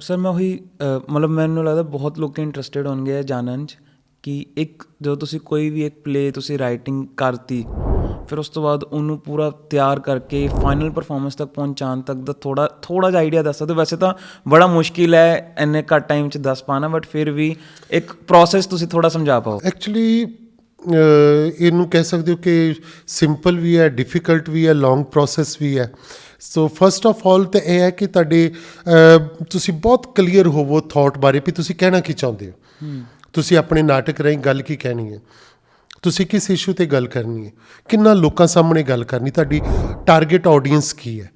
Sir ਮੈਂ ਉਹੀ ਮਤਲਬ ਮੈਨੂੰ ਲੱਗਦਾ ਬਹੁਤ ਲੋਕ ਇੰਟਰਸਟਿਡ ਹੋਣਗੇ ਇਹ ਜਾਣਨ ਚ ਕਿ ਇੱਕ ਜਦੋਂ ਤੁਸੀਂ ਕੋਈ ਵੀ ਇੱਕ ਪਲੇ ਤੁਸੀਂ ਰਾਈਟਿੰਗ ਕਰਤੀ, ਫਿਰ ਉਸ ਤੋਂ ਬਾਅਦ ਉਹਨੂੰ ਪੂਰਾ ਤਿਆਰ ਕਰਕੇ ਫਾਈਨਲ ਪਰਫਾਰਮੈਂਸ ਤੱਕ ਪਹੁੰਚਾਉਣ ਤੱਕ ਦਾ ਥੋੜਾ ਥੋੜਾ ਜਿਹਾ ਆਈਡੀਆ ਦੱਸ ਸਕਦੇ ਹੋ? ਵੈਸੇ ਤਾਂ ਬੜਾ ਮੁਸ਼ਕਿਲ ਹੈ ਇੰਨੇ ਘੱਟ ਟਾਈਮ ਚ ਦੱਸ ਪਾਣਾ ਬਟ ਫਿਰ ਵੀ ਇੱਕ ਪ੍ਰੋਸੈਸ ਤੁਸੀਂ ਥੋੜਾ ਸਮਝਾ ਪਾਓ ਐਕਚੁਅਲੀ ਇਹਨੂੰ ਕਹਿ ਸਕਦੇ ਹੋ ਕਿ ਸਿੰਪਲ ਵੀ ਹੈ ਡਿਫਿਕਲਟ ਵੀ ਹੈ ਲੌਂਗ ਪ੍ਰੋਸੈਸ ਵੀ ਹੈ। ਸੋ ਫਰਸਟ ਆਫ ਆਲ ਤੇ ਇਹ ਹੈ ਕਿ ਤੁਹਾਡੇ ਤੁਸੀਂ ਬਹੁਤ ਕਲੀਅਰ ਹੋਵੋ ਥਾਟ ਬਾਰੇ ਵੀ ਤੁਸੀਂ ਕਹਿਣਾ ਕੀ ਚਾਹੁੰਦੇ ਹੋ। ਤੁਸੀਂ ਆਪਣੇ ਨਾਟਕ ਰਾਹੀਂ ਗੱਲ ਕੀ ਕਹਿਣੀ ਹੈ? ਤੁਸੀਂ ਕਿਸ ਇਸ਼ੂ ਤੇ ਗੱਲ ਕਰਨੀ ਹੈ? ਕਿੰਨਾ ਲੋਕਾਂ ਸਾਹਮਣੇ ਗੱਲ ਕਰਨੀ? ਤੁਹਾਡੀ ਟਾਰਗੇਟ ਆਡੀਅנס ਕੀ ਹੈ?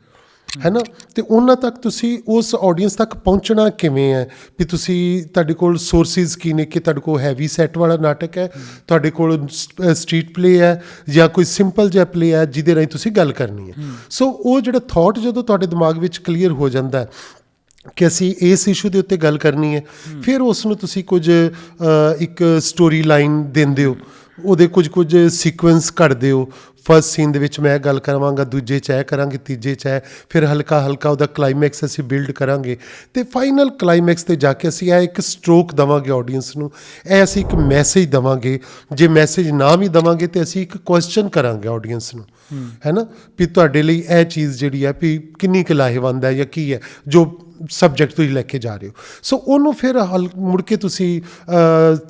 ਹੈ ਨਾ ਤੇ ਉਹਨਾਂ ਤੱਕ ਤੁਸੀਂ ਉਸ ਆਡੀਅנס ਤੱਕ ਪਹੁੰਚਣਾ ਕਿਵੇਂ ਹੈ? ਵੀ ਤੁਸੀਂ ਤੁਹਾਡੇ ਕੋਲ ਸੋਰਸਿਸ ਕੀ ਨੇ ਕਿ ਤੁਹਾਡੇ ਕੋਲ ਹੈਵੀ ਸੈੱਟ ਵਾਲਾ ਨਾਟਕ ਹੈ? ਤੁਹਾਡੇ ਕੋਲ ਸਟਰੀਟ ਪਲੇ ਹੈ ਜਾਂ ਕੋਈ ਸਿੰਪਲ ਜਿਹਾ ਪਲੇ ਹੈ ਜਿਹਦੇ ਰਾਹੀਂ ਤੁਸੀਂ ਗੱਲ ਕਰਨੀ ਹੈ? ਸੋ ਉਹ ਜਿਹੜਾ ਥਾਟ ਜਦੋਂ ਤੁਹਾਡੇ ਦਿਮਾਗ ਵਿੱਚ ਕਲੀਅਰ ਹੋ ਜਾਂਦਾ ਹੈ ਕਿ ਅਸੀਂ ਇਸ ਇਸ਼ੂ ਦੇ ਉੱਤੇ ਗੱਲ ਕਰਨੀ ਹੈ ਫਿਰ ਉਸ ਨੂੰ ਤੁਸੀਂ ਕੁਝ ਇੱਕ ਸਟੋਰੀ ਲਾਈਨ ਦਿੰਦੇ ਹੋ। ਉਹਦੇ ਕੁਝ ਕੁਝ ਸੀਕੁਐਂਸ ਕੱਢ ਦਿਓ ਫਸਟ ਸੀਨ ਦੇ ਵਿੱਚ ਮੈਂ ਗੱਲ ਕਰਾਂਗਾ ਦੂਜੇ ਚ ਐ ਕਰਾਂਗੇ ਤੀਜੇ ਚ ਐ ਫਿਰ ਹਲਕਾ ਹਲਕਾ ਉਹਦਾ ਕਲਾਈਮੈਕਸ ਅਸੀਂ ਬਿਲਡ ਕਰਾਂਗੇ। ਤੇ ਫਾਈਨਲ ਕਲਾਈਮੈਕਸ ਤੇ ਜਾ ਕੇ ਅਸੀਂ ਇਹ ਇੱਕ ਸਟ੍ਰੋਕ ਦਵਾਂਗੇ ਆਡੀਅנס ਨੂੰ। ਇਹ ਅਸੀਂ ਇੱਕ ਮੈਸੇਜ ਦਵਾਂਗੇ। ਜੇ ਮੈਸੇਜ ਨਾ ਵੀ ਦਵਾਂਗੇ ਤੇ ਅਸੀਂ ਇੱਕ ਕੁਐਸਚਨ ਕਰਾਂਗੇ ਆਡੀਅנס ਨੂੰ। ਹੈਨਾ ਵੀ ਤੁਹਾਡੇ ਲਈ ਇਹ ਚੀਜ਼ ਜਿਹੜੀ ਹੈ ਵੀ ਕਿੰਨੀ ਕੁ ਲਾਹੇਵੰਦ ਹੈ ਜਾਂ ਕੀ ਹੈ? ਜੋ ਸਬਜੈਕਟ ਤੁਸੀਂ ਲੈ ਕੇ ਜਾ ਰਹੇ ਹੋ। ਸੋ ਉਹਨੂੰ ਫਿਰ ਹਲ ਮੁੜ ਕੇ ਤੁਸੀਂ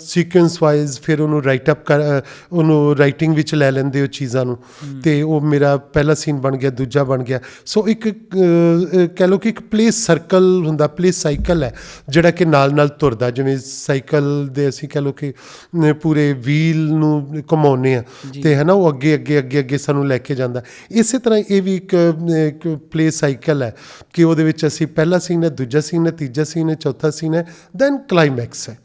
ਸੀਕੁਐਂਸ ਵਾਈਜ਼ ਫਿਰ ਉਹਨੂੰ ਰਾਈਟ ਅਪ ਕਰ ਉਹਨੂੰ ਰਾਈਟਿੰਗ ਵਿੱਚ ਲੈ ਲੈਂਦੇ ਹੋ ਚੀਜ਼ਾਂ ਨੂੰ। ਤੇ ਉਹ ਮੇਰਾ ਪਹਿਲਾ ਸੀਨ ਬਣ ਗਿਆ ਦੂਜਾ ਬਣ ਗਿਆ। ਸੋ ਇੱਕ ਕਹਿ ਲਓ ਕਿ ਇੱਕ ਪਲੇ ਸਰਕਲ ਹੁੰਦਾ ਪਲੇ ਸਾਈਕਲ ਹੈ ਜਿਹੜਾ ਕਿ ਨਾਲ ਨਾਲ ਤੁਰਦਾ। ਜਿਵੇਂ ਸਾਈਕਲ ਦੇ ਅਸੀਂ ਕਹਿ ਲਓ ਕਿ ਪੂਰੇ ਵੀਲ ਨੂੰ ਘੁਮਾਉਂਦੇ ਆ ਤੇ ਹੈ ਨਾ ਉਹ ਅੱਗੇ ਅੱਗੇ ਅੱਗੇ ਅੱਗੇ ਸਾਨੂੰ ਲੈ ਕੇ ਜਾਂਦਾ। ਇਸੇ ਤਰ੍ਹਾਂ ਇਹ ਵੀ ਇੱਕ ਪਲੇ ਸਾਈਕਲ ਹੈ ਕਿ ਉਹਦੇ ਵਿੱਚ ਅਸੀਂ ਪਹਿਲਾ ਸੀਨ ਹੈ, ਦੂਜਾ ਸੀਨ ਹੈ, ਤੀਜਾ ਸੀਨ ਹੈ, ਚੌਥਾ ਸੀਨ ਹੈ ਦੈਨ ਕਲਾਈਮੈਕਸ ਹੈ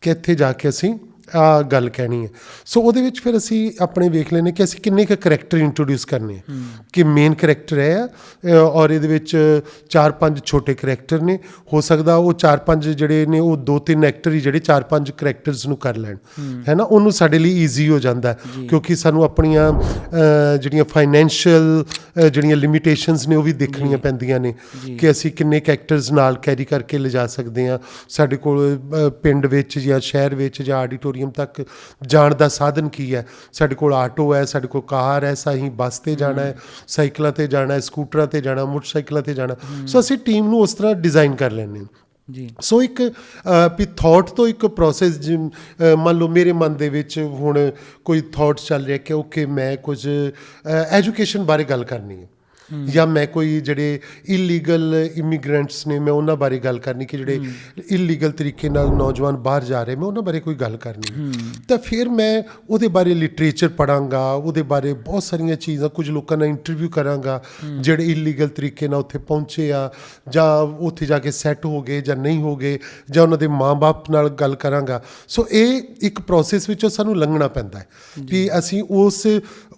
ਕਿ ਇੱਥੇ ਜਾ ਕੇ ਅਸੀਂ ਆ ਗੱਲ ਕਹਿਣੀ ਹੈ। ਸੋ ਉਹਦੇ ਵਿੱਚ ਫਿਰ ਅਸੀਂ ਆਪਣੇ ਵੇਖ ਲੈਨੇ ਕਿ ਅਸੀਂ ਕਿੰਨੇ ਕੁ ਕਰੈਕਟਰ ਇੰਟਰੋਡਿਊਸ ਕਰਨੇ ਆ। ਕਿ ਮੇਨ ਕਰੈਕਟਰ ਹੈ ਔਰ ਇਹਦੇ ਵਿੱਚ ਚਾਰ ਪੰਜ ਛੋਟੇ ਕਰੈਕਟਰ ਨੇ। ਹੋ ਸਕਦਾ ਉਹ ਚਾਰ ਪੰਜ ਜਿਹੜੇ ਨੇ ਉਹ ਦੋ ਤਿੰਨ ਐਕਟਰ ਹੀ ਜਿਹੜੇ ਚਾਰ ਪੰਜ ਕਰੈਕਟਰਸ ਨੂੰ ਕਰ ਲੈਣ। ਹੈ। ਨਾ? ਉਹਨੂੰ ਸਾਡੇ ਲਈ ਈਜ਼ੀ ਹੋ ਜਾਂਦਾ ਕਿਉਂਕਿ ਸਾਨੂੰ ਆਪਣੀਆਂ ਜਿਹੜੀਆਂ ਫਾਈਨੈਂਸ਼ੀਅਲ ਜਿਹੜੀਆਂ ਲਿਮਿਟੇਸ਼ਨਸ ਨੇ ਉਹ ਵੀ ਦੇਖਣੀਆਂ ਪੈਂਦੀਆਂ ਨੇ ਕਿ ਅਸੀਂ ਕਿੰਨੇ ਕੈਰੈਕਟਰਸ ਨਾਲ ਕੈਰੀ ਕਰਕੇ ਲਿਜਾ ਸਕਦੇ ਹਾਂ। ਸਾਡੇ ਕੋਲ ਪਿੰਡ ਵਿੱਚ ਜਾਂ ਸ਼ਹਿਰ ਵਿੱਚ ਜਾਂ ਆਡੀਟੋਰੀਅਮ ਤੱਕ ਜਾਣ ਦਾ ਸਾਧਨ ਕੀ ਹੈ? ਸਾਡੇ ਕੋਲ ਆਟੋ ਹੈ ਸਾਡੇ ਕੋਲ ਕਾਰ ਹੈ ਸਾਹੀਂ ਬੱਸ ਤੇ ਜਾਣਾ ਹੈ ਸਾਈਕਲਾਂ ਤੇ ਜਾਣਾ ਹੈ ਸਕੂਟਰਾਂ ਤੇ ਜਾਣਾ ਮੋਟਰਸਾਈਕਲਾਂ ਤੇ ਜਾਣਾ। ਸੋ ਅਸੀਂ ਟੀਮ ਨੂੰ ਉਸ ਤਰ੍ਹਾਂ ਡਿਜ਼ਾਈਨ ਕਰ ਲੈਂਦੇ ਹਾਂ। ਜੀ। ਸੋ ਇੱਕ ਵੀ ਥਾਟ ਤੋਂ ਇੱਕ ਪ੍ਰੋਸੈਸ ਮੰਨ ਲਓ ਮੇਰੇ ਮਨ ਦੇ ਵਿੱਚ ਹੁਣ ਕੋਈ ਥਾਟ ਚੱਲ ਰਿਹਾ ਕਿ ਓਕੇ ਮੈਂ ਕੁਝ ਐਜੂਕੇਸ਼ਨ ਬਾਰੇ ਗੱਲ ਕਰਨੀ ਹੈ। ਜਾਂ ਮੈਂ ਕੋਈ ਜਿਹੜੇ ਇਲੀਗਲ ਇਮੀਗ੍ਰੈਂਟਸ ਨੇ ਮੈਂ ਉਹਨਾਂ ਬਾਰੇ ਗੱਲ ਕਰਨੀ ਕਿ ਜਿਹੜੇ ਇਲੀਗਲ ਤਰੀਕੇ ਨਾਲ ਨੌਜਵਾਨ ਬਾਹਰ ਜਾ ਰਹੇ ਮੈਂ ਉਹਨਾਂ ਬਾਰੇ ਕੋਈ ਗੱਲ ਕਰਨੀ। ਤਾਂ ਫਿਰ ਮੈਂ ਉਹਦੇ ਬਾਰੇ ਲਿਟਰੇਚਰ ਪੜਾਂਗਾ ਉਹਦੇ ਬਾਰੇ ਬਹੁਤ ਸਾਰੀਆਂ ਚੀਜ਼ਾਂ ਕੁਝ ਲੋਕਾਂ ਨਾਲ ਇੰਟਰਵਿਊ ਕਰਾਂਗਾ ਜਿਹੜੇ ਇਲੀਗਲ ਤਰੀਕੇ ਨਾਲ ਉੱਥੇ ਪਹੁੰਚੇ ਆ ਜਾਂ ਉੱਥੇ ਜਾ ਕੇ ਸੈੱਟ ਹੋ ਗਏ ਜਾਂ ਨਹੀਂ ਹੋ ਗਏ ਜਾਂ ਉਹਨਾਂ ਦੇ ਮਾਪੇ ਨਾਲ ਗੱਲ ਕਰਾਂਗਾ। ਸੋ ਇਹ ਇੱਕ ਪ੍ਰੋਸੈਸ ਵਿੱਚੋਂ ਸਾਨੂੰ ਲੰਘਣਾ ਪੈਂਦਾ ਹੈ ਵੀ ਅਸੀਂ ਉਸ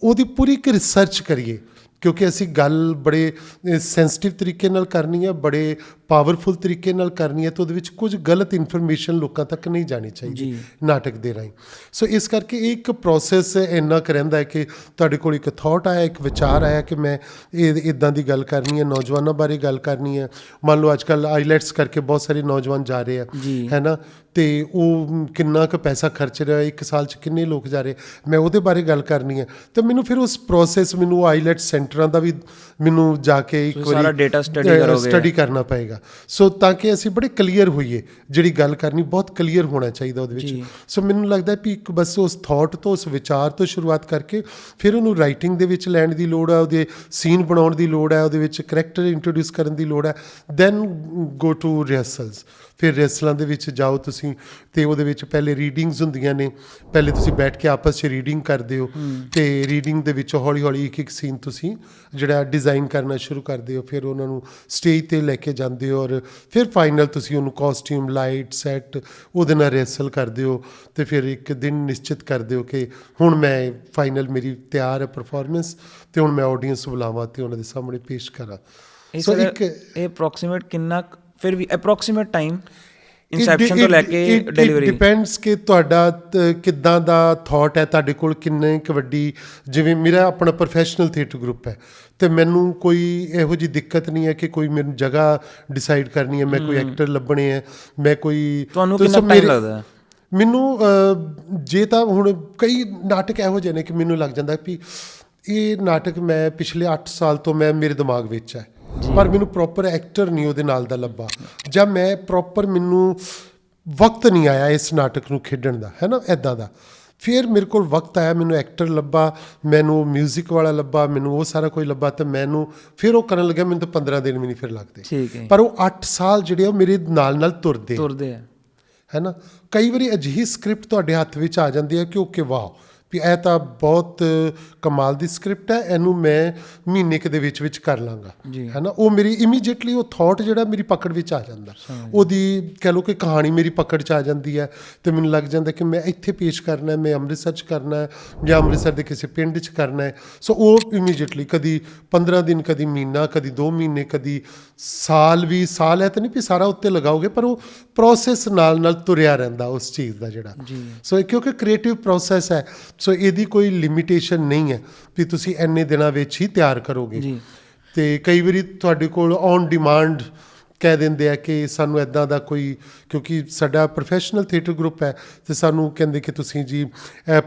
ਉਹਦੀ ਪੂਰੀ ਇੱਕ ਰਿਸਰਚ ਕਰੀਏ। ਕਿਉਂਕਿ ਅਸੀਂ ਗੱਲ ਬੜੇ ਸੈਂਸਿਟਿਵ ਤਰੀਕੇ ਨਾਲ ਕਰਨੀ ਹੈ ਬੜੇ ਪਾਵਰਫੁਲ ਤਰੀਕੇ ਨਾਲ ਕਰਨੀ ਹੈ ਤਾਂ ਉਹਦੇ ਵਿੱਚ ਕੁਝ ਗਲਤ ਇਨਫੋਰਮੇਸ਼ਨ ਲੋਕਾਂ ਤੱਕ ਨਹੀਂ ਜਾਣੀ ਚਾਹੀਦੀ ਨਾਟਕ ਦੇ ਰਾਹੀਂ। ਸੋ ਇਸ ਕਰਕੇ ਇਹ ਇੱਕ ਪ੍ਰੋਸੈਸ ਇੰਨਾ ਕੁ ਰਹਿੰਦਾ ਹੈ ਕਿ ਤੁਹਾਡੇ ਕੋਲ ਇੱਕ ਥਾਟ ਆਇਆ ਇੱਕ ਵਿਚਾਰ ਆਇਆ ਕਿ ਮੈਂ ਇਹ ਇਦਾਂ ਦੀ ਗੱਲ ਕਰਨੀ ਹੈ ਨੌਜਵਾਨਾਂ ਬਾਰੇ ਗੱਲ ਕਰਨੀ ਹੈ। ਮੰਨ ਲਓ ਅੱਜਕੱਲ ਆਈਲੈਟਸ ਕਰਕੇ ਬਹੁਤ ਸਾਰੇ ਨੌਜਵਾਨ ਜਾ ਰਹੇ ਆ। ਹੈ ਨਾ? ਤੇ ਉਹ ਕਿੰਨਾ ਕੁ ਪੈਸਾ ਖਰਚ ਰਿਹਾ ਇੱਕ ਸਾਲ ਚ ਕਿੰਨੇ ਲੋਕ ਜਾ ਰਹੇ ਮੈਂ ਉਹਦੇ ਬਾਰੇ ਗੱਲ ਕਰਨੀ ਹੈ। ਤੇ ਮੈਨੂੰ ਫਿਰ ਉਸ ਪ੍ਰੋਸੈਸ ਮੈਨੂੰ ਆਈਲੈਟ ਸੈਂਟਰਾਂ ਦਾ ਵੀ ਮੈਨੂੰ ਜਾ ਕੇ ਇੱਕ ਤੁਸੀਂ ਸਾਰਾ data study ਕਰੋਗੇ। ਸਟੱਡੀ ਕਰਨਾ ਪਏਗਾ ਸੋ ਤਾਂ ਕਿ ਅਸੀਂ ਬੜੇ ਕਲੀਅਰ ਹੋਈਏ ਜਿਹੜੀ ਗੱਲ ਕਰਨੀ ਬਹੁਤ ਕਲੀਅਰ ਹੋਣਾ ਚਾਹੀਦਾ ਉਹਦੇ। ਵਿੱਚ ਸੋ ਮੈਨੂੰ ਲੱਗਦਾ ਹੈ ਵੀ ਇੱਕ ਬਸ ਉਸ ਥਾਟ ਤੋਂ ਉਸ ਵਿਚਾਰ ਤੋਂ ਸ਼ੁਰੂਆਤ ਕਰਕੇ ਫਿਰ ਉਹਨੂੰ ਰਾਈਟਿੰਗ ਦੇ ਵਿੱਚ ਲੈਣ ਦੀ ਲੋੜ ਹੈ ਉਹਦੇ ਸੀਨ ਬਣਾਉਣ ਦੀ ਲੋੜ ਹੈ ਉਹਦੇ ਵਿੱਚ ਕਰੈਕਟਰ ਇੰਟਰੋਡਿਊਸ ਕਰਨ ਦੀ ਲੋੜ ਹੈ ਦੈਨ ਗੋ ਟੂ ਰਿਹਰਸਲਸ ਫਿਰ ਰਿਹਰਸਲਾਂ ਦੇ ਵਿੱਚ ਜਾਓ ਤੁਸੀਂ ਤੇ ਉਹਦੇ ਵਿੱਚ ਪਹਿਲੇ ਰੀਡਿੰਗਸ ਹੁੰਦੀਆਂ ਨੇ। ਪਹਿਲੇ ਤੁਸੀਂ ਬੈਠ ਕੇ ਆਪਸ 'ਚ ਰੀਡਿੰਗ ਕਰਦੇ ਹੋ। ਤੇ ਰੀਡਿੰਗ ਦੇ ਵਿੱਚ ਹੌਲੀ ਹੌਲੀ ਇੱਕ ਇੱਕ ਸੀਨ ਤੁਸੀਂ ਜਿਹੜਾ ਡਿਜ਼ਾਈਨ ਕਰਨਾ ਸ਼ੁਰੂ ਕਰਦੇ ਹੋ। ਫਿਰ ਉਹਨਾਂ ਨੂੰ ਸਟੇਜ ਤੇ ਲੈ ਕੇ ਜਾਂਦੇ ਹੋ ਔਰ ਫਿਰ ਫਾਈਨਲ ਤੁਸੀਂ ਉਹਨੂੰ ਕਾਸਟਿਊਮ ਲਾਈਟ ਸੈੱਟ ਉਹਦੇ ਨਾਲ ਰਿਹਰਸਲ ਕਰਦੇ ਹੋ। ਤੇ ਫਿਰ ਇੱਕ ਦਿਨ ਨਿਸ਼ਚਿਤ ਕਰਦੇ ਹੋ ਕਿ ਹੁਣ ਮੈਂ ਫਾਈਨਲ ਮੇਰੀ ਤਿਆਰ ਹੈ ਪਰਫਾਰਮੈਂਸ ਤੇ ਹੁਣ ਮੈਂ ਆਡੀਅנס ਬੁਲਾਵਾਂ ਤੇ ਉਹਨਾਂ ਦੇ ਸਾਹਮਣੇ ਪੇਸ਼ ਕਰਾਂ। ਸੋ ਇੱਕ ਇਹ ਅਪਰੋਕਸੀਮੇਟ ਕਿੰਨਾ ਫਿਰ ਵੀ ਅਪਰੋਕਸੀਮੇਟ ਟਾਈਮ ਇਨਸੈਪਸ਼ਨ ਤੋਂ ਲੈ ਕੇ ਡਿਲੀਵਰੀ ਡਿਪੈਂਡਸ ਕਿ ਤੁਹਾਡਾ ਕਿੱਦਾਂ ਦਾ ਥਾਟ ਹੈ ਤੁਹਾਡੇ ਕੋਲ ਕਿੰਨੇ ਕੁ ਵੱਡੀ ਜਿਵੇਂ ਮੇਰਾ ਆਪਣਾ ਪ੍ਰੋਫੈਸ਼ਨਲ ਥੀਏਟਰ ਗਰੁੱਪ ਹੈ ਤੇ ਮੈਨੂੰ ਕੋਈ ਇਹੋ ਜੀ ਦਿੱਕਤ ਨਹੀਂ ਹੈ ਕਿ ਕੋਈ ਮੈਨੂੰ ਜਗ੍ਹਾ ਡਿਸਾਈਡ ਕਰਨੀ ਹੈ ਮੈਂ ਕੋਈ ਐਕਟਰ ਲੱਭਣੇ ਹੈ ਮੈਂ ਕੋਈ ਤੁਹਾਨੂੰ ਕਿੰਨਾ ਮੇਰੇ- ਲੱਗਦਾ? ਹੈ? ਮੈਨੂੰ ਜੇ ਤਾਂ ਹੁਣ ਕਈ ਨਾਟਕ ਇਹੋ ਜਿਹੇ ਨੇ ਕਿ ਮੈਨੂੰ ਲੱਗ ਜਾਂਦਾ ਵੀ ਇਹ ਨਾਟਕ ਮੈਂ ਪਿਛਲੇ 8 ਸਾਲ ਤੋਂ ਮੈਂ ਮੇਰੇ ਦਿਮਾਗ ਵਿੱਚ ਹੈ। ਪਰ ਮੈਨੂੰ ਪ੍ਰੋਪਰ ਐਕਟਰ ਨਹੀਂ ਉਹਦੇ ਨਾਲ ਦਾ ਲੱਭਾ। ਜਾਂ ਮੈਂ ਪ੍ਰੋਪਰ ਮੈਨੂੰ ਵਕਤ ਨਹੀਂ ਆਇਆ ਇਸ ਨਾਟਕ ਨੂੰ ਖੇਡਣ ਦਾ ਹੈ ਨਾ ਐਦਾਂ ਦਾ। ਫਿਰ ਮੇਰੇ ਕੋਲ ਵਕਤ ਆਇਆ ਮੈਨੂੰ ਐਕਟਰ ਲੱਭਾ ਮੈਨੂੰ 뮤직 ਵਾਲਾ ਲੱਭਾ ਮੈਨੂੰ ਉਹ ਸਾਰਾ ਕੋਈ ਲੱਭਾ ਤੇ ਮੈਨੂੰ ਫਿਰ ਉਹ ਕਰਨ ਲੱਗਿਆ ਮੈਨੂੰ ਤਾਂ 15 ਦਿਨ ਵੀ ਨਹੀਂ ਫਿਰ ਲੱਗਦੇ। ਪਰ ਉਹ 8 ਸਾਲ ਜਿਹੜੇ ਉਹ ਮੇਰੇ ਨਾਲ ਨਾਲ ਤੁਰਦੇ। ਤੁਰਦੇ ਆ। ਹੈ ਨਾ ਕਈ ਵਾਰੀ ਅਜਿਹੀ ਸਕ੍ਰਿਪਟ ਤੁਹਾਡੇ ਹੱਥ ਵਿੱਚ ਆ ਜਾਂਦੀ ਹੈ ਕਿ ਓਕੇ ਵਾਹ ਵੀ ਇਹ ਤਾਂ ਬਹੁਤ ਕਮਾਲ ਦੀ ਸਕ੍ਰਿਪਟ ਹੈ ਇਹਨੂੰ ਮੈਂ ਮਹੀਨੇ ਕੁ ਦੇ ਵਿੱਚ ਵਿੱਚ ਕਰ ਲਾਂਗਾ। ਜੀ। ਹੈ ਨਾ ਉਹ ਮੇਰੀ ਇਮੀਡੀਏਟਲੀ ਉਹ ਥਾਟ ਜਿਹੜਾ ਮੇਰੀ ਪਕੜ ਵਿੱਚ ਆ ਜਾਂਦਾ। ਉਹਦੀ ਕਹਿ ਲਓ ਕਿ ਕਹਾਣੀ ਮੇਰੀ ਪਕੜ 'ਚ ਆ ਜਾਂਦੀ ਹੈ ਤੇ ਮੈਨੂੰ ਲੱਗ ਜਾਂਦਾ ਕਿ ਮੈਂ ਇੱਥੇ ਪੇਸ਼ ਕਰਨਾ ਹੈ ਮੈਂ ਅੰਮ੍ਰਿਤਸਰ 'ਚ ਕਰਨਾ ਹੈ ਜਾਂ ਅੰਮ੍ਰਿਤਸਰ ਦੇ ਕਿਸੇ ਪਿੰਡ 'ਚ ਕਰਨਾ ਹੈ। ਸੋ ਉਹ ਇਮੀਡੀਏਟਲੀ ਕਦੀ 15 ਦਿਨ ਕਦੀ ਮਹੀਨਾ ਕਦੀ 2 ਮਹੀਨੇ ਕਦੀ ਸਾਲ ਵੀ ਸਾਲ ਹੈ ਤਾਂ ਨਹੀਂ ਵੀ ਸਾਰਾ ਉੱਤੇ ਲਗਾਓਗੇ ਪਰ ਉਹ ਪ੍ਰੋਸੈਸ ਨਾਲ ਨਾਲ ਤੁਰਿਆ ਰਹਿੰਦਾ ਉਸ ਚੀਜ਼ ਦਾ ਜਿਹੜਾ। ਸੋ ਕਿਉਂਕਿ ਕ੍ਰੀਏਟਿਵ ਪ੍ਰੋਸੈਸ ਹੈ ਸੋ ਇਹਦੀ ਕੋਈ ਲਿਮਿਟੇਸ਼ਨ ਨਹੀਂ ਹੈ ਵੀ ਤੁਸੀਂ ਇੰਨੇ ਦਿਨਾਂ ਵਿੱਚ ਹੀ ਤਿਆਰ ਕਰੋਗੇ। ਜੀ। ਤੇ ਕਈ ਵਾਰੀ ਤੁਹਾਡੇ ਕੋਲ ਔਨ ਡਿਮਾਂਡ ਕਹਿ ਦਿੰਦੇ ਆ ਕਿ ਸਾਨੂੰ ਐਦਾਂ ਦਾ ਕੋਈ ਕਿਉਂਕਿ ਸਾਡਾ ਪ੍ਰੋਫੈਸ਼ਨਲ ਥੀਏਟਰ ਗਰੁੱਪ ਹੈ ਤੇ ਸਾਨੂੰ ਕਹਿੰਦੇ ਕਿ ਤੁਸੀਂ ਜੀ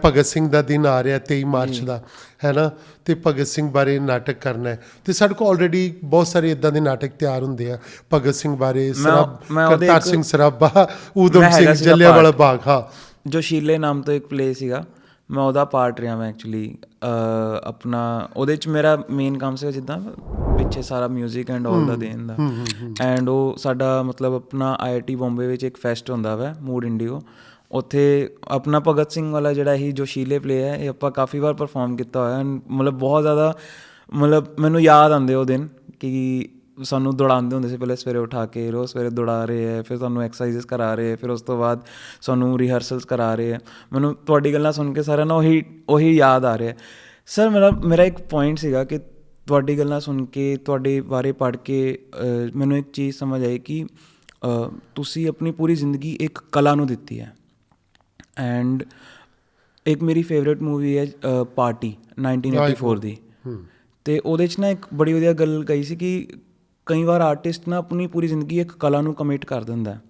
ਭਗਤ ਸਿੰਘ ਦਾ ਦਿਨ ਆ ਰਿਹਾ 23 ਮਾਰਚ ਦਾ ਹੈ ਨਾ? ਤੇ ਭਗਤ ਸਿੰਘ ਬਾਰੇ ਨਾਟਕ ਕਰਨਾ ਹੈ। ਤੇ ਸਾਡੇ ਕੋਲ ਆਲਰੇਡੀ ਬਹੁਤ ਸਾਰੇ ਇਦਾਂ ਦੇ ਨਾਟਕ ਤਿਆਰ ਹੁੰਦੇ ਆ ਭਗਤ ਸਿੰਘ ਬਾਰੇ ਸਰਾਬ ਕਰਤਾਰ ਸਿੰਘ ਸਰਾਬਾ ਊਧਮ ਮੈਂ ਸਿੰਘ ਜੱਲਿਆਂਵਾਲਾ। ਬਾਗ ਹਾਂ। ਜੋ ਸ਼ੀਲੇ ਨਾਮ ਤੋਂ ਇੱਕ ਪਲੇ ਸੀਗਾ। ਮੈਂ ਉਹਦਾ ਪਾਰਟ ਰਿਹਾ ਮੈਂ ਐਕਚੁਅਲੀ ਆਪਣਾ ਉਹਦੇ ਚ ਮੇਰਾ ਮੇਨ ਕੰਮ ਸੀਗਾ ਜਿੱਦਾਂ ਪਿੱਛੇ ਸਾਰਾ 뮤직 ਐਂਡ ਆਲ ਦਾ ਦੇਣ ਦਾ। ਐਂਡ ਉਹ ਸਾਡਾ ਮਤਲਬ ਆਪਣਾ ਆਈਆਈਟੀ ਬੰਬੇ ਵਿੱਚ ਇੱਕ ਫੈਸਟ ਹੁੰਦਾ ਵਾ ਮੂਡ ਇੰਡੀਓ ਉੱਥੇ ਆਪਣਾ ਭਗਤ ਸਿੰਘ ਵਾਲਾ ਜਿਹੜਾ ਹੀ ਜੋ ਸ਼ੀਲੇ ਪਲੇ ਹੈ ਇਹ ਆਪਾਂ ਕਾਫੀ ਵਾਰ ਪਰਫਾਰਮ ਕੀਤਾ ਹੋਇਆ। And ਮਤਲਬ ਬਹੁਤ ਜ਼ਿਆਦਾ ਮਤਲਬ ਮੈਨੂੰ ਯਾਦ ਆਉਂਦੇ ਉਹ ਦਿਨ ਕਿ ਸਾਨੂੰ ਦੌੜਾਉਂਦੇ ਹੁੰਦੇ ਸੀ ਪਹਿਲੇ ਸਵੇਰੇ ਉਠਾ ਕੇ ਰੋਜ਼ ਸਵੇਰੇ ਦੌੜਾ ਰਹੇ ਹੈ ਫਿਰ ਤੁਹਾਨੂੰ ਐਕਸਰਸਾਈਜ਼ਸ ਕਰਾ ਰਹੇ ਹੈ ਫਿਰ ਉਸ ਤੋਂ ਬਾਅਦ ਸਾਨੂੰ ਰਿਹਰਸਲਸ ਕਰਾ ਰਹੇ ਹੈ। ਮੈਨੂੰ ਤੁਹਾਡੀ ਗੱਲਾਂ ਸੁਣ ਕੇ ਸਾਰਿਆਂ ਨੂੰ ਉਹੀ ਉਹੀ ਯਾਦ ਆ ਰਿਹਾ ਸਰ ਮੇਰਾ ਮੇਰਾ ਇੱਕ ਪੁਆਇੰਟ ਸੀਗਾ ਕਿ ਤੁਹਾਡੀ ਗੱਲਾਂ ਸੁਣ ਕੇ ਤੁਹਾਡੇ ਬਾਰੇ ਪੜ੍ਹ ਕੇ ਮੈਨੂੰ ਇੱਕ ਚੀਜ਼ ਸਮਝ ਆਈ ਕਿ ਤੁਸੀਂ ਆਪਣੀ ਪੂਰੀ ਜ਼ਿੰਦਗੀ ਇੱਕ ਕਲਾ ਨੂੰ ਦਿੱਤੀ ਹੈ। ਐਂਡ ਇੱਕ ਮੇਰੀ ਫੇਵਰਿਟ ਮੂਵੀ ਹੈ ਪਾਰਟੀ 1984 ਦੀ। ਤੇ ਉਹਦੇ ਚ ਨਾ ਇੱਕ ਬੜੀ ਵਧੀਆ ਗੱਲ ਕਹੀ ਸੀ ਕਿ ਕਈ ਵਾਰ ਆਰਟਿਸਟ ਨਾ ਆਪਣੀ ਪੂਰੀ ਜ਼ਿੰਦਗੀ ਇੱਕ ਕਲਾ ਨੂੰ ਕਮਿਟ ਕਰ ਦਿੰਦਾ ਹੈ।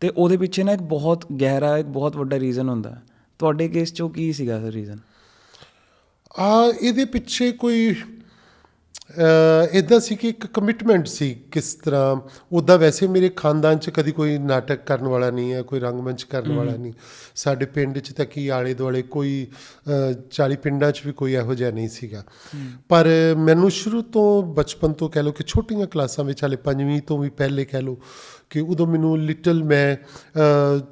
ਤੇ ਉਹਦੇ ਪਿੱਛੇ ਨਾ ਇੱਕ ਬਹੁਤ ਗਹਿਰਾ, ਇੱਕ ਬਹੁਤ ਵੱਡਾ ਰੀਜ਼ਨ ਹੁੰਦਾ ਤੁਹਾਡੇ ਕੇਸ ਚੋਂ ਕੀ ਸੀਗਾ ਸਰ ਰੀਜ਼ਨ ਆ ਇਹਦੇ ਪਿੱਛੇ ਕੋਈ ਇਦਾਂ ਸੀ ਕਿ ਇੱਕ ਕਮਿਟਮੈਂਟ ਸੀ ਕਿਸ ਤਰ੍ਹਾਂ ਉੱਦਾਂ ਵੈਸੇ ਮੇਰੇ ਖਾਨਦਾਨ 'ਚ ਕਦੀ ਕੋਈ ਨਾਟਕ ਕਰਨ ਵਾਲਾ ਨਹੀਂ ਹੈ ਕੋਈ ਰੰਗਮੰਚ ਕਰਨ ਵਾਲਾ ਨਹੀਂ। ਸਾਡੇ ਪਿੰਡ 'ਚ ਤਾਂ ਕੀ ਆਲੇ ਦੁਆਲੇ ਕੋਈ ਅ, 40 ਪਿੰਡਾਂ 'ਚ ਵੀ ਕੋਈ ਇਹੋ ਜਿਹਾ ਨਹੀਂ ਸੀਗਾ। ਪਰ ਮੈਨੂੰ ਸ਼ੁਰੂ ਤੋਂ ਬਚਪਨ ਤੋਂ ਕਹਿ ਲਓ ਕਿ ਛੋਟੀਆਂ ਕਲਾਸਾਂ ਵਿੱਚ ਹਾਲੇ ਪੰਜਵੀਂ ਤੋਂ ਵੀ ਪਹਿਲੇ ਕਹਿ ਲਓ ਕਿ ਉਦੋਂ ਮੈਨੂੰ ਲਿਟਲ ਮੈਂ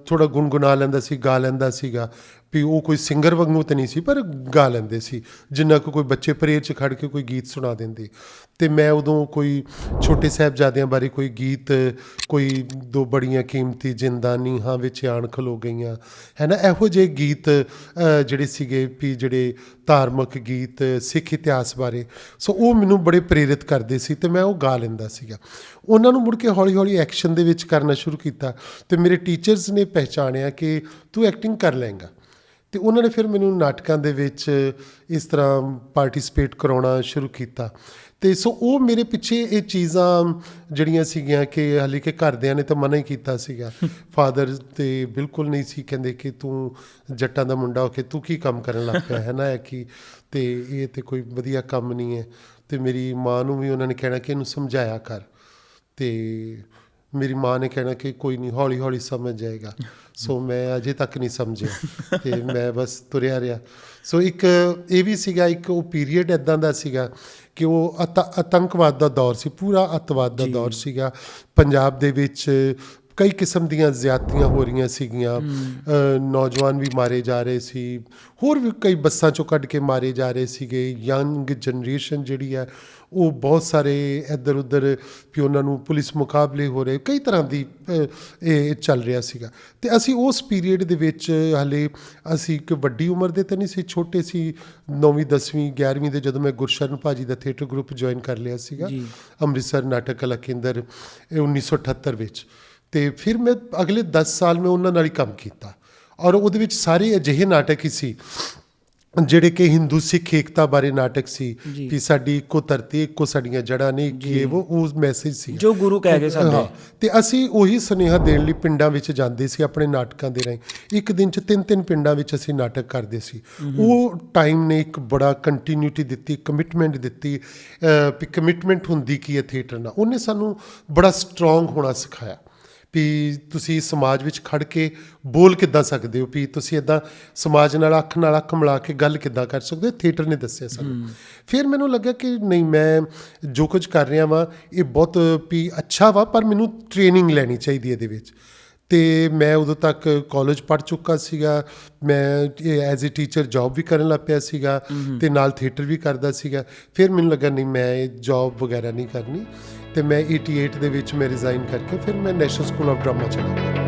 ਥੋੜਾ ਗੁੰਗੁਣਾ ਲੈਂਦਾ ਸੀ, ਗਾ ਲੈਂਦਾ ਸੀਗਾ। ਵੀ ਉਹ ਕੋਈ ਸਿੰਗਰ ਵਾਂਗੂ ਤਾਂ ਨਹੀਂ ਸੀ, ਪਰ ਗਾ ਲੈਂਦੇ ਸੀ। ਜਿੰਨਾ ਕੁ ਕੋਈ ਬੱਚੇ ਪਰੇਡ 'ਚ ਖੜ ਕੇ ਕੋਈ ਗੀਤ ਸੁਣਾ ਦਿੰਦੇ। ਤੇ ਮੈਂ ਉਦੋਂ ਕੋਈ ਛੋਟੇ ਸਾਹਿਬਜ਼ਾਦਿਆਂ ਬਾਰੇ ਕੋਈ ਗੀਤ, ਕੋਈ ਦੋ ਬੜੀਆਂ ਕੀਮਤੀ ਜਿੰਦਾ ਨੀਹਾਂ ਵਿੱਚ ਆਣ ਖਲੋ ਗਈਆਂ। ਹੈ ਨਾ? ਇਹੋ ਜਿਹੇ ਗੀਤ ਜਿਹੜੇ ਸੀਗੇ ਵੀ ਜਿਹੜੇ ਧਾਰਮਿਕ ਗੀਤ, ਸਿੱਖ ਇਤਿਹਾਸ ਬਾਰੇ। ਸੋ ਉਹ ਮੈਨੂੰ ਬੜੇ ਪ੍ਰੇਰਿਤ ਕਰਦੇ ਸੀ ਤੇ ਮੈਂ ਉਹ ਗਾ ਲੈਂਦਾ ਸੀਗਾ। ਉਹਨਾਂ ਨੂੰ ਮੁੜ ਕੇ ਹੌਲੀ ਹੌਲੀ ਐਕਸ਼ਨ ਦੇ ਵਿੱਚ ਕਰਨਾ ਸ਼ੁਰੂ ਕੀਤਾ ਤੇ ਮੇਰੇ ਟੀਚਰਸ ਨੇ ਪਹਿਚਾਣਿਆ ਕਿ ਤੂੰ ਐਕਟਿੰਗ ਕਰ ਲਏਂਗਾ। ਤੇ ਉਹਨਾਂ ਨੇ ਫਿਰ ਮੈਨੂੰ ਨਾਟਕਾਂ ਦੇ ਵਿੱਚ ਇਸ ਤਰ੍ਹਾਂ ਪਾਰਟਿਸਿਪੇਟ ਕਰਾਉਣਾ ਸ਼ੁਰੂ ਕੀਤਾ। ਤੇ ਸੋ ਉਹ ਮੇਰੇ ਪਿੱਛੇ ਇਹ ਚੀਜ਼ਾਂ ਜਿਹੜੀਆਂ ਸੀਗੀਆਂ ਕਿ ਹਾਲੇ ਕਿ ਘਰਦਿਆਂ ਨੇ ਤਾਂ ਮਨਾ ਹੀ ਕੀਤਾ ਸੀਗਾ। ਫਾਦਰ ਤੇ ਬਿਲਕੁਲ ਨਹੀਂ ਸੀ ਕਹਿੰਦੇ ਕਿ ਤੂੰ ਜੱਟਾਂ ਦਾ ਮੁੰਡਾ ਹੋ ਕੇ ਤੂੰ ਕੀ ਕੰਮ ਕਰਨ ਲੱਗ ਪਿਆ, ਹੈ ਨਾ ਹੈ ਕਿ? ਤੇ ਇਹ ਤੇ ਕੋਈ ਵਧੀਆ ਕੰਮ ਨਹੀਂ ਹੈ। ਤੇ ਮੇਰੀ ਮਾਂ ਨੂੰ ਵੀ ਉਹਨਾਂ ਨੇ ਕਹਿਣਾ ਕਿ ਇਹਨੂੰ ਸਮਝਾਇਆ ਕਰ। ਤੇ ਮੇਰੀ ਮਾਂ ਨੇ ਕਹਿਣਾ ਕਿ ਕੋਈ ਨਹੀਂ ਹੌਲੀ ਹੌਲੀ ਸਮਝ ਜਾਏਗਾ। ਸੋ ਮੈਂ ਅਜੇ ਤੱਕ ਨਹੀਂ ਸਮਝਿਆ ਤੇ ਮੈਂ ਬਸ ਤੁਰਿਆ ਰਿਹਾ। ਸੋ ਇੱਕ ਇਹ ਵੀ ਸੀਗਾ ਇੱਕ ਉਹ ਪੀਰੀਅਡ ਇਦਾਂ ਦਾ ਸੀਗਾ ਕਿ ਉਹ ਆਤੰਕਵਾਦ ਦਾ ਦੌਰ ਸੀ ਪੂਰਾ ਅੱਤਵਾਦ ਦਾ ਦੌਰ ਸੀਗਾ। ਪੰਜਾਬ ਦੇ ਵਿੱਚ ਕਈ ਕਿਸਮ ਦੀਆਂ ਜ਼ਿਆਦਤੀਆਂ ਹੋ ਰਹੀਆਂ ਸੀਗੀਆਂ। ਨੌਜਵਾਨ ਵੀ ਮਾਰੇ ਜਾ ਰਹੇ ਸੀ। ਹੋਰ ਵੀ ਕਈ ਬੱਸਾਂ ਚੋਂ ਕੱਢ ਕੇ ਮਾਰੇ ਜਾ ਰਹੇ ਸੀਗੇ। ਯੰਗ ਜਨਰੇਸ਼ਨ ਜਿਹੜੀ ਹੈ ਉਹ ਬਹੁਤ ਸਾਰੇ ਇੱਧਰ ਉੱਧਰ ਵੀ ਉਹਨਾਂ ਨੂੰ ਪੁਲਿਸ ਮੁਕਾਬਲੇ ਹੋ ਰਹੇ ਕਈ ਤਰ੍ਹਾਂ ਦੀ ਇਹ ਚੱਲ ਰਿਹਾ ਸੀਗਾ। ਤੇ ਅਸੀਂ ਉਸ ਪੀਰੀਅਡ ਦੇ ਵਿੱਚ ਹਲੇ ਅਸੀਂ ਇੱਕ ਵੱਡੀ ਉਮਰ ਦੇ ਤਾਂ ਨਹੀਂ ਸੀ ਛੋਟੇ ਸੀ 9ਵੀਂ 10ਵੀਂ 11ਵੀਂ ਦੇ ਜਦੋਂ ਮੈਂ ਗੁਰਸ਼ਰਨ ਭਾਜੀ ਦਾ ਥੀਏਟਰ ਗਰੁੱਪ ਜੁਆਇਨ ਕਰ ਲਿਆ ਸੀਗਾ। ਅੰਮ੍ਰਿਤਸਰ ਨਾਟਕ ਕਲਾ ਕੇਂਦਰ ਇਹ 1978 ਵਿੱਚ। ਤੇ ਫਿਰ ਮੈਂ ਅਗਲੇ 10 ਸਾਲ ਮੈਂ ਉਹਨਾਂ ਨਾਲ ਹੀ ਕੰਮ ਕੀਤਾ। ਔਰ ਉਹਦੇ ਵਿੱਚ ਸਾਰੇ ਅਜਿਹੇ ਨਾਟਕ ਹੀ ਸੀ ਜਿਹੜੇ ਕਿ ਹਿੰਦੂ ਸਿੱਖ ਏਕਤਾ ਬਾਰੇ ਨਾਟਕ ਸੀ। ਕਿ ਸਾਡੀ ਇੱਕੋ ਧਰਤੀ ਇੱਕੋ ਸਾਡੀਆਂ ਜੜ੍ਹਾਂ ਨੇ ਕੀ ਇਹ ਉਹ ਉਸ ਮੈਸੇਜ ਸੀ। ਜੋ ਗੁਰੂ ਕਹਿ ਗਏ ਸਾਡੇ। ਤੇ ਅਸੀਂ ਉਹੀ ਸੁਨੇਹਾ ਦੇਣ ਲਈ ਪਿੰਡਾਂ ਵਿੱਚ ਜਾਂਦੇ ਸੀ ਆਪਣੇ ਨਾਟਕਾਂ ਦੇ ਰਾਹੀਂ। ਇੱਕ ਦਿਨ ਚ ਤਿੰਨ ਤਿੰਨ ਪਿੰਡਾਂ ਵਿੱਚ ਅਸੀਂ ਨਾਟਕ ਕਰਦੇ ਸੀ। ਉਹ ਟਾਈਮ ਨੇ ਇੱਕ ਬੜਾ ਕੰਟੀਨਿਊਟੀ ਦਿੱਤੀ ਕਮਿਟਮੈਂਟ ਦਿੱਤੀ ਵੀ ਕਮਿਟਮੈਂਟ ਹੁੰਦੀ ਕੀ ਹੈ ਥੀਏਟਰ ਨਾਲ? ਉਹਨੇ ਸਾਨੂੰ ਬੜਾ ਸਟਰੋਂਗ ਹੋਣਾ ਸਿਖਾਇਆ। ਵੀ ਤੁਸੀਂ ਸਮਾਜ ਵਿੱਚ ਖੜ ਕੇ ਬੋਲ ਕਿੱਦਾਂ ਸਕਦੇ ਹੋ? ਵੀ ਤੁਸੀਂ ਇਦਾਂ ਸਮਾਜ ਨਾਲ ਅੱਖ ਨਾਲ ਅੱਖ ਮਿਲਾ ਕੇ ਗੱਲ ਕਿੱਦਾਂ ਕਰ ਸਕਦੇ ਹੋ? ਥੀਏਟਰ ਨੇ ਦੱਸਿਆ ਸਾਨੂੰ। ਫਿਰ ਮੈਨੂੰ ਲੱਗਿਆ ਕਿ ਨਹੀਂ ਮੈਂ ਜੋ ਕੁਝ ਕਰ ਰਿਹਾ ਵਾਂ ਇਹ ਬਹੁਤ ਵੀ ਅੱਛਾ ਵਾ ਪਰ ਮੈਨੂੰ ਟ੍ਰੇਨਿੰਗ ਲੈਣੀ ਚਾਹੀਦੀ ਹੈ ਇਹਦੇ ਵਿੱਚ। ਤੇ ਮੈਂ ਉਦੋਂ ਤੱਕ ਕਾਲਜ ਪੜ੍ਹ ਚੁੱਕਾ ਸੀਗਾ। ਮੈਂ ਐਜ਼ ਅ ਟੀਚਰ ਜੌਬ ਵੀ ਕਰਨ ਲੱਗ ਪਿਆ ਸੀਗਾ ਤੇ ਨਾਲ ਥੀਏਟਰ ਵੀ ਕਰਦਾ ਸੀਗਾ। ਫਿਰ ਮੈਨੂੰ ਲੱਗਾ ਨਹੀਂ ਮੈਂ ਇਹ ਜੌਬ ਵਗੈਰਾ ਨਹੀਂ ਕਰਨੀ। ਤੇ ਮੈਂ 88 ਦੇ ਵਿੱਚ ਮੈਂ ਰਿਜ਼ਾਈਨ ਕਰਕੇ ਫਿਰ ਮੈਂ ਨੈਸ਼ਨਲ ਸਕੂਲ ਆਫ ਡਰਾਮਾ ਚਲਾ ਗਿਆ।